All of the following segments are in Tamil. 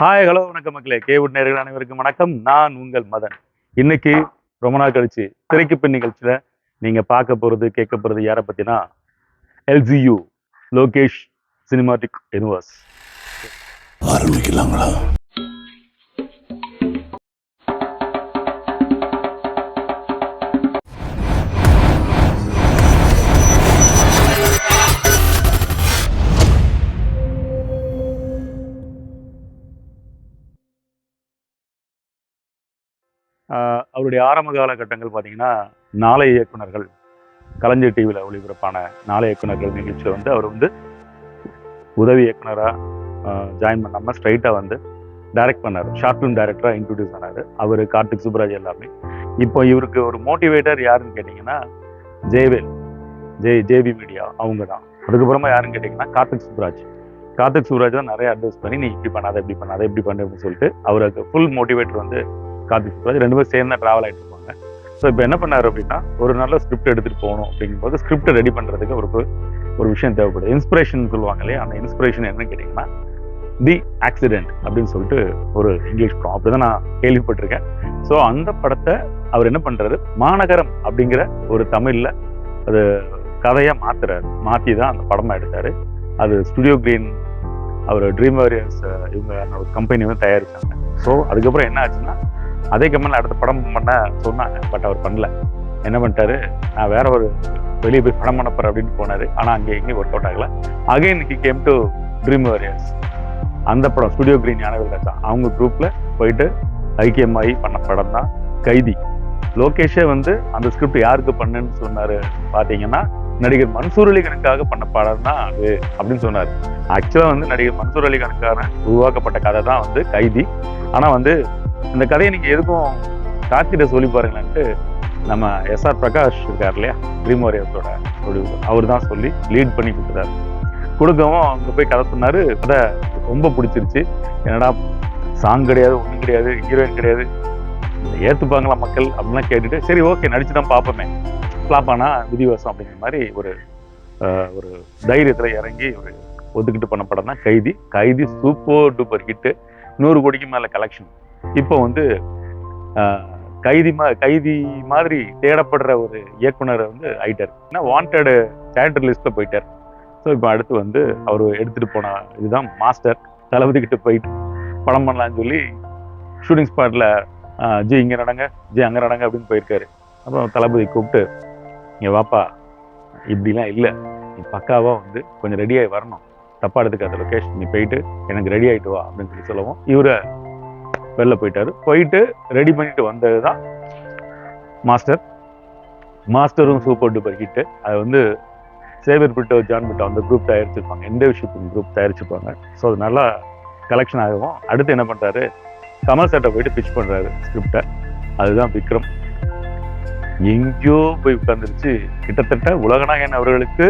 ஹாய் ஹலோ வணக்கம் மக்களே. கேவுட் நேர்கள் அனைவருக்கும் வணக்கம். நான் உங்கள் மதன். இன்னைக்கு ரொம்ப நாள் கழிச்சு திரைக்கு பின் நிகழ்ச்சியில நீங்க பார்க்க போறது கேட்க போறது யாரை பத்தினா எல்ஜியு லோகேஷ் சினிமாட்டிக் யூனிவர்ஸ் ஆரம்பிக்கலாங்களா அவருடைய ஆரம்ப காலகட்டங்கள் பார்த்தீங்கன்னா நாளை இயக்குனர்கள் கலைஞர் டிவியில் ஒளிபரப்பான நாளை இயக்குனர்கள் நிகழ்ச்சியில் வந்து அவர் வந்து உதவி இயக்குனராக ஜாயின் பண்ணாமல் ஸ்ட்ரைட்டாக வந்து டைரக்ட் பண்ணார். ஷார்ட் ஃபிலிம் டைரக்டராக இன்ட்ரடியூஸ் ஆனார் அவர் கார்த்திக் சுப்ராஜ் எல்லாமே இப்போ இவருக்கு ஒரு மோட்டிவேட்டர் யாருன்னு கேட்டிங்கன்னா ஜேவேல் ஜே ஜேபி மீடியா அவங்க தான். அதுக்கப்புறமா யாருன்னு கேட்டிங்கன்னா கார்த்திக் சுப்ராஜ் கார்த்திக் சுப்ராஜ் தான் நிறைய அட்வைஸ் பண்ணி நீ இப்படி பண்ணாத இப்படி பண்ணாத இப்படி பண்ணு அப்படின்னு சொல்லிட்டு அவருக்கு ஃபுல் மோட்டிவேட்டர் வந்து கார்த்திக் சுப்ராஜ் ரெண்டு பேரும் சேர்ந்து ட்ராவல் ஆகிட்டு இருப்பாங்க. ஸோ இப்போ என்ன பண்ணார் அப்படின்னா ஒரு நல்ல ஸ்கிரிப்ட் எடுத்துகிட்டு போகணும் அப்படிங்கும்போது ஸ்கிரிப்ட் ரெடி பண்ணுறதுக்கு ஒரு ஒரு விஷயம் தேவைப்படுது. இன்ஸ்பிரேஷன் சொல்லுவாங்க இல்லையா? அந்த இன்ஸ்பிரேஷன் என்னன்னு கேட்டிங்கன்னா தி ஆக்சிடென்ட் அப்படின்னு சொல்லிட்டு ஒரு இங்கிலீஷ் படம். அப்படி தான் நான் கேள்விப்பட்டிருக்கேன். ஸோ அந்த படத்தை அவர் என்ன பண்றாரு? மாநகரம் அப்படிங்கிற ஒரு தமிழ்ல அது கதையா மாற்றுறாரு மாற்றி தான் அந்த படமா எடுத்தாரு. அது ஸ்டுடியோ கிரீன் அவர் ட்ரீம் வாரியர்ஸ் இவங்க ஒரு கம்பெனி வந்து தயாரித்தாங்க ஸோ அதுக்கப்புறம் என்ன ஆச்சுன்னா அதே கம்பெனியில் அடுத்த படம் பண்ண சொன்னாங்க பட் அவர் பண்ணல. என்ன பண்ணிட்டாரு? நான் வேற ஒரு வெளியே போய் படம் பண்ண போறேன் அப்படின்னு போனார். ஆனால் அங்கே எங்கேயும் ஒர்க் அவுட் ஆகல. Again he came to Dream Warriors அந்த படம் ஸ்டுடியோ கிரீன் ஞானவேல் ராஜா. அவங்க குரூப்பில் போயிட்டு ஐக்கியமாகி பண்ண படம் தான் கைதி. லோகேஷே வந்து அந்த ஸ்கிரிப்ட் யாருக்கு பண்ணுன்னு சொன்னார் பார்த்தீங்கன்னா நடிகர் மன்சூர் அலிகனுக்காக பண்ண படம் தான் அது அப்படின்னு சொன்னார். ஆக்சுவலாக வந்து நடிகர் மன்சூர் அலிகனுக்கான உருவாக்கப்பட்ட கதை தான் வந்து கைதி. ஆனால் வந்து இந்த கதையை நீங்கள் எதுக்கும் கார்த்திகிட்ட சொல்லி பாருங்களேன்ட்டு நம்ம எஸ்ஆர் பிரகாஷ் இருக்கார் இல்லையா? ட்ரீம் வாரியர்ஸோட அவர் தான் சொல்லி லீட் பண்ணி கொடுத்துட்டாரு. கொடுக்கவும் அங்கே போய் கதை சொன்னார். கதை ரொம்ப பிடிச்சிருச்சு. என்னடா சாங் கிடையாது ஒன்றும் கிடையாது ஹீரோயின் கிடையாது. ஏற்றுப்பாங்களா மக்கள் அப்படின்லாம் கேட்டுட்டு சரி ஓகே நடிச்சு தான் பார்ப்போமே. ஃப்ளாப் ஆனால் விதிவாசம் அப்படிங்கிற மாதிரி ஒரு ஒரு தைரியத்தில் இறங்கி ஒரு ஒதுக்கிட்டு பண்ண படம் தான் Kaithi. Kaithi super duper hit நூறு கோடிக்கு மேலே கலெக்ஷன் இப்போ வந்து கைதி மா கைதி மாதிரி தேடப்படுற ஒரு இயக்குனர் வந்து ஆயிட்டார். ஏன்னா வாண்டடு சேட்டர் லிஸ்ட்டில் போயிட்டார். ஸோ இப்போ அடுத்து வந்து அவர் எடுத்துகிட்டு போன இதுதான் மாஸ்டர். தளபதி கிட்ட போயிட்டு படம் பண்ணலாம்னு சொல்லி ஷூட்டிங் ஸ்பாட்டில் ஜி இங்கே நடங்க ஜி அங்கே நடங்க அப்படின்னு போயிருக்காரு. அப்புறம் தளபதி கூப்பிட்டு இங்கே வாப்பா இப்படிலாம் இல்லை. நீ பக்காவாக வந்து கொஞ்சம் ரெடியாகி வரணும். தப்பா எடுத்துக்காத லொக்கேஷன் நீ போயிட்டு எனக்கு ரெடி ஆகிட்டு வா அப்படின்னு சொல்லி சொல்லவும் இவரை வெளில போயிட்டார். போயிட்டு ரெடி பண்ணிட்டு வந்தது தான் மாஸ்டர் மாஸ்டரும் சூப்பர் டூப்பர் ஹிட்டு அது வந்து சேவியர் பிட்டோ ஜான் பிட்டோ அந்த குரூப் தயாரிச்சிருப்பாங்க. எந்த விஷயத்துக்கு குரூப் தயாரிச்சிருப்பாங்க. ஸோ அது நல்லா கலெக்ஷன் ஆகும். அடுத்து என்ன பண்ணுறாரு கமல் சார்ட்ட போயிட்டு பிச் பண்ணுறாரு ஸ்கிரிப்டை அதுதான் விக்ரம். எங்கேயோ போய் உட்காந்துருச்சு கிட்டத்தட்ட உலகநாயகன் அவர்களுக்கு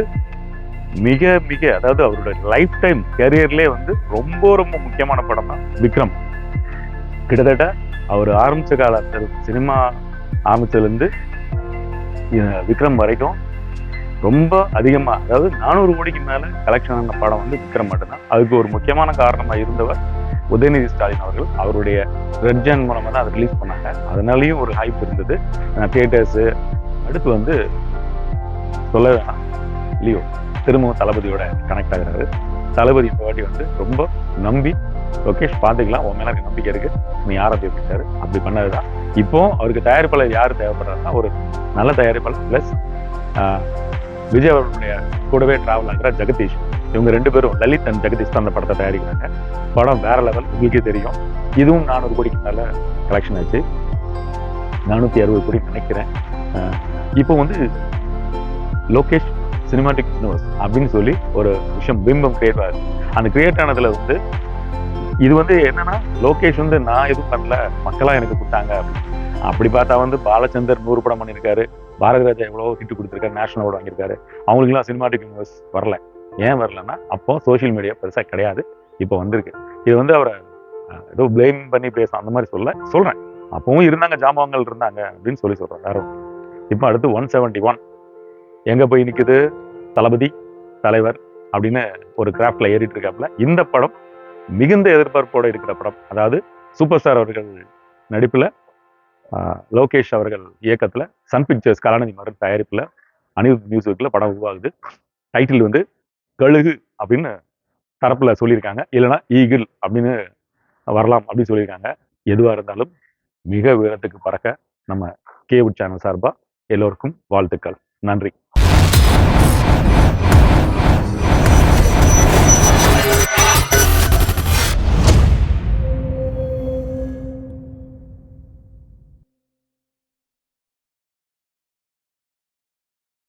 மிக மிக அதாவது அவருடைய லைஃப் டைம் கேரியர்லேயே வந்து ரொம்ப ரொம்ப முக்கியமான படம் தான் விக்ரம். கிட்டத்தட்ட அவர் ஆரம்பிச்ச காலத்தில் சினிமா ஆரம்பிச்சதுலேருந்து விக்ரம் வரைக்கும் ரொம்ப அதிகமாக அதாவது நானூறு கோடிக்கு மேலே கலெக்ஷன் ஆன படம் வந்து விக்ரம் மட்டும்தான். அதுக்கு ஒரு முக்கியமான காரணமாக இருந்தவர் உதயநிதி ஸ்டாலின் அவர்கள். அவருடைய ரெட்ஜன் மூலமாக தான் அதை ரிலீஸ் பண்ணாங்க. அதனாலேயும் ஒரு ஹைப் இருந்தது. தியேட்டர்ஸு அடுத்து வந்து சொல்ல வேணாம் லியோ திரும்பவும் தளபதியோட கனெக்ட் ஆகிறாரு. தளபதி இந்த வாட்டி வந்து ரொம்ப நம்பி லோகேஷ் பார்த்துக்கலாம். உன் மேல எனக்கு நம்பிக்கை இருக்கு. நீ யாரை அப்படின்ட்டாரு அப்படி பண்ணதுதான். இப்போ அவருக்கு தயாரிப்பாளர் யார் தேவைப்படுறாருன்னா ஒரு நல்ல தயாரிப்பாளர் பிளஸ் விஜய் அவர்களுடைய கூடவே ட்ராவல் ஆகிற ஜெகதீஷ். இவங்க ரெண்டு பேரும் லலித் அண்ட் ஜெகதீஷ் தான் அந்த படத்தை தயாரிக்கிறாங்க. படம் வேற லெவல் உங்களுக்கே தெரியும். இதுவும் நானூறு கோடிக்கு மேல கலெக்ஷன் ஆச்சு. நானூற்றி அறுபது கோடி நினைக்கிறேன். இப்போ வந்து லோகேஷ் சினிமாட்டிக் யூனிவர்ஸ் அப்படின்னு சொல்லி ஒரு விஷயம் பிம்பம் கிரியேட் ஆகுது. அந்த கிரியேட் ஆனதுல வந்து இது வந்து என்னன்னா லோகேஷ் வந்து நான் எதுவும் பண்ணல மக்களா எனக்கு கொடுத்தாங்க அப்படின்னு. அப்படி பார்த்தா வந்து பாலச்சந்தர் நூறு படம் பண்ணியிருக்காரு. பாரதி ராஜா எவ்வளவோ ஹிட் கொடுத்துருக்காரு நேஷனல் அவார்டு வாங்கியிருக்காரு. அவங்களுக்குலாம் சினிமாட்டிக் யூனிவர்ஸ் வரல. ஏன் வரலன்னா அப்போ சோஷியல் மீடியா பெருசாக கிடையாது இப்போ வந்திருக்கு. இது வந்து அவரை ஏதோ பிளேம் பண்ணி பேச அந்த மாதிரி சொல்ல சொல்கிறேன் அப்பவும் இருந்தாங்க ஜாமான்கள் இருந்தாங்க அப்படின்னு சொல்லி சொல்கிறேன் யாரும் இப்போ அடுத்து ஒன் செவன்டி ஒன் எங்கே போய் நிற்குது தளபதி தலைவர் அப்படின்னு ஒரு கிராஃப்டில் ஏறிட்டு இருக்காப்புல. இந்த படம் மிகுந்த எதிர்பார்ப்போடு இருக்கிற படம். அதாவது சூப்பர் ஸ்டார் அவர்கள் நடிப்பில் லோகேஷ் அவர்கள் இயக்கத்தில் சன் பிக்சர்ஸ் கலாநிதி மரன் தயாரிப்பில் அனிருத் மியூசிக்கில் படம் உருவாகுது. டைட்டில் வந்து கழுகு அப்படின்னு தரப்பில் சொல்லியிருக்காங்க. இல்லைன்னா ஈகிள் அப்படின்னு வரலாம் அப்படின்னு சொல்லியிருக்காங்க. எதுவாக இருந்தாலும் மிக உயரத்துக்கு பறக்க நம்ம கேவுட் சேனல் சார்பாக எல்லோருக்கும் வாழ்த்துக்கள். நன்றி.